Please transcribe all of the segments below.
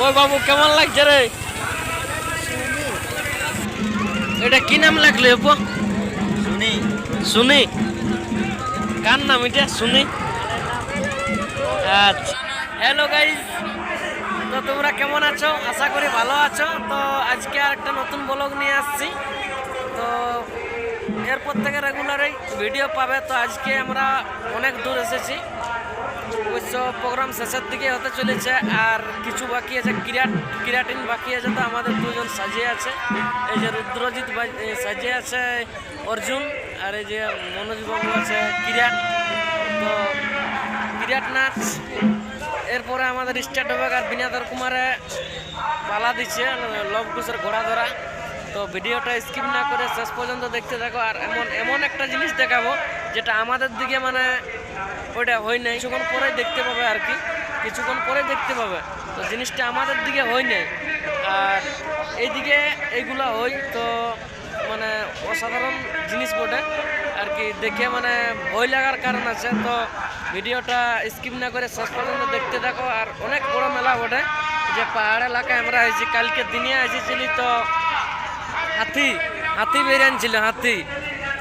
কই বাবু কেমন লাগছে রে? এটা কি নাম লাগল আপু শুনি শুনি কার নাম এটা? শুনি আচ্ছা। হ্যালো গাইজ তো তোমরা কেমন আছো? আশা করি ভালো আছো। তো আজকে আর একটা নতুন ব্লগ নিয়ে আসছি। তো এরপর থেকে রেগুলারই ভিডিও পাবে। তো আজকে আমরা অনেক দূর এসেছি। অবশ্য প্রোগ্রাম শেষের দিকে হতে চলেছে, আর কিছু বাকি আছে কিরাট কিরাটিন বাকি আছে তো আমাদের দুজন সাজিয়ে আছে। এই যে রুদ্রজিৎ সাজিয়ে আছে অর্জুন, আর এই যে মনোজ বাবু আছে কিরাট তো কিরাট নাচ, এরপরে আমাদের স্টার্ট হবে আর বিনাদর কুমারে পালা দিচ্ছে, লব কুশের ঘোড়া ধরা। তো ভিডিওটা স্কিপ না করে শেষ পর্যন্ত দেখতে থাকো, আর এমন এমন একটা জিনিস দেখাবো, যেটা আমাদের দিকে মানে ওইটা হয় নাই, কিছুক্ষণ পরে দেখতে পাবে আর কি। কিছুক্ষণ পরে দেখতে পাবে। তো জিনিসটা আমাদের দিকে হয় নাই। আর এইদিকে এইগুলা হয়, তো মানে অসাধারণ জিনিস বটে। আর কি দেখে মানে ভয় লাগার কারণ আছে। তো ভিডিওটা স্কিপ না করে শেষ পর্যন্ত দেখতে থাকো। আর অনেক বড় মেলা বটে। যে পাহাড় এলাকায় আমরা এসেছি কালকে দিনে এসেছিলি তো হাতি হাতি বেরিয়ে ছিল হাতি।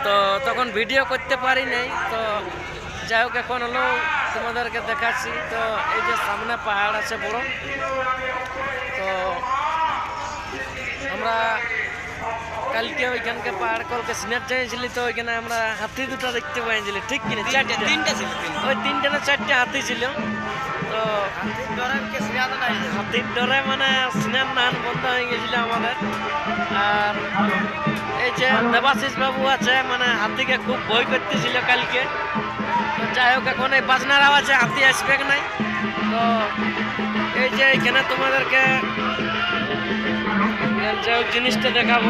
তো তখন ভিডিও করতে পারি নাই। তো যাই হোক এখন হলো তোমাদেরকে দেখাচ্ছি। তো এই যে সামনে পাহাড় আছে বড় তো আমরা কালকে ওইখানকে পাহাড় কলকে সিনেট যাইছিলি তো ওইখানে আমরা হাতি দুটো দেখতে পাইছিলি ঠিক কিনা? চারটে। তিনটা ছিল ওই তিনটে না চারটে হাতি ছিল। তো হাতির ডরে মানে সিনেট নান বন্ধ হয়ে গেছিল আমাদের। আর এই যে দেবাশিস বাবু আছে মানে হাতিকে খুব ভয় করতেছিল কালকে। যাই হোক, এখন এই বাজনার আওয়াজে হাতি আসবে নাই। তো এই যে এখানে তোমাদেরকে যাই হোক জিনিসটা দেখাবো।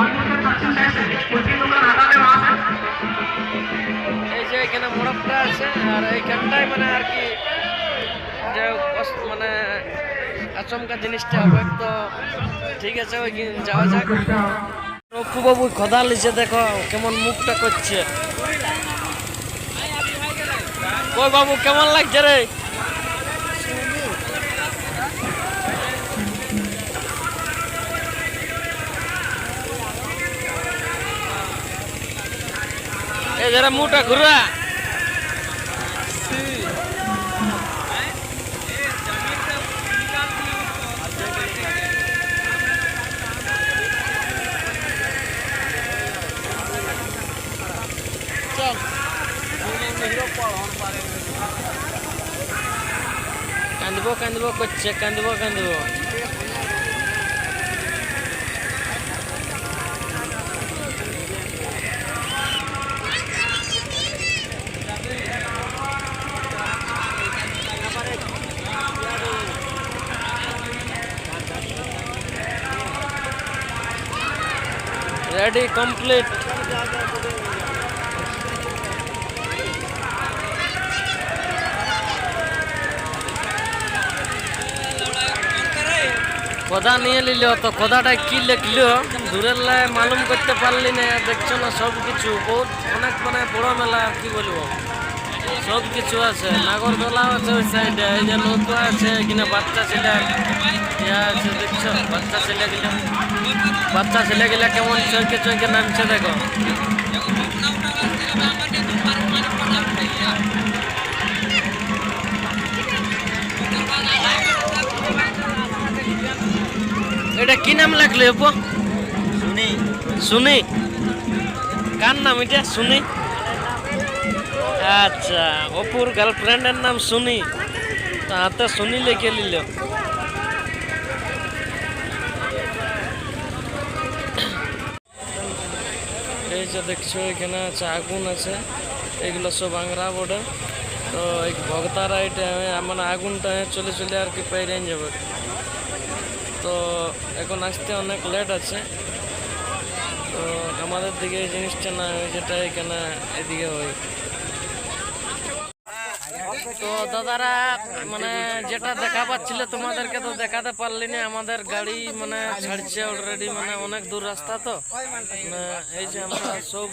এই যে এখানে মোড়কটা আছে, আর এইখানটাই মানে আর কি যে কষ্ট- মানে আচমকা জিনিসটা হবে। তো ঠিক আছে, ওই যাওয়া যাক। রঘু বাবু খদা লিছে দেখো কেমন মুখটা করছে। কই বাবু কেমন লাগছে রে? এ যারা মুটা ঘুরা। కందిపో కందిపో కొచ్చే కందిపో కందిపో ready complete কদা নিয়ে নিল, তো কদাটা কি লিখলো? দূরের লাই মালুম করতে পারলি না, দেখছ না সব কিছু বহুত অনেক মানে বড় মেলা, কি বলব? সব কিছু আছে নাগরদোলা আছে ওই সাইডে এই যে নৌকা আছে, এখানে বাচ্চা ছেলে, ইয়া আছে, দেখছ? বাচ্চা ছেলে গেলে, বাচ্চা ছেলে গেলে কেমন চৈকে চৈকে নামছে দেখো। এটা কি নাম লাগল আপু শুনি শুনি কার নাম এটা? শুনি আচ্ছা অপুর গার্লফ্রেন্ডের নাম শুনি তো হাতে শুনি লিখে নিল। এই যে দেখছ এখানে আছে আগুন আছে। এগুলো সব আংরা বোর্ডে তো এই ভক্তারা এটা মানে আগুনটা চলে চলে আর কি পেরে যাবে। তো এখন আসতে অনেক লেট আছে। তো আমাদের দিকে এই জিনিসটা না হয়, যেটা এখানে এদিকে হয়। তো দাদারা মানে যেটা দেখা পাচ্ছিল, তোমাদেরকে তো দেখাতে পারলি না আমাদের গাড়ি মানে ছাড়ছে অলরেডি মানে অনেক দূর রাস্তা তো। মানে এই যে আমরা সব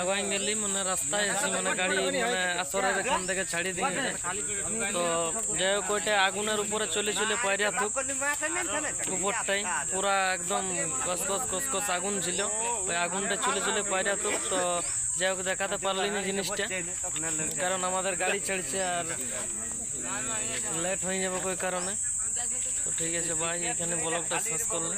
আগাই গেলি মানে রাস্তায় আছি মানে গাড়ি মানে আসরের এখান থেকে ছাড়ি দিয়ে তো যাই হোক, ওইটা আগুনের উপরে চলে চলে পাইরা থাক। উপরটাই পুরা একদম কস কস কস কস আগুন ছিল। ওই আগুনটা চলে চলে পাইরা তো তো যাই হোক দেখাতে পারলি না জিনিসটা কারণ আমাদের গাড়ি চড়ছে আর লেট হয়ে যাবে ওই কারণে। তো ঠিক আছে ভাই এখানে ব্লগটা শেষ করলে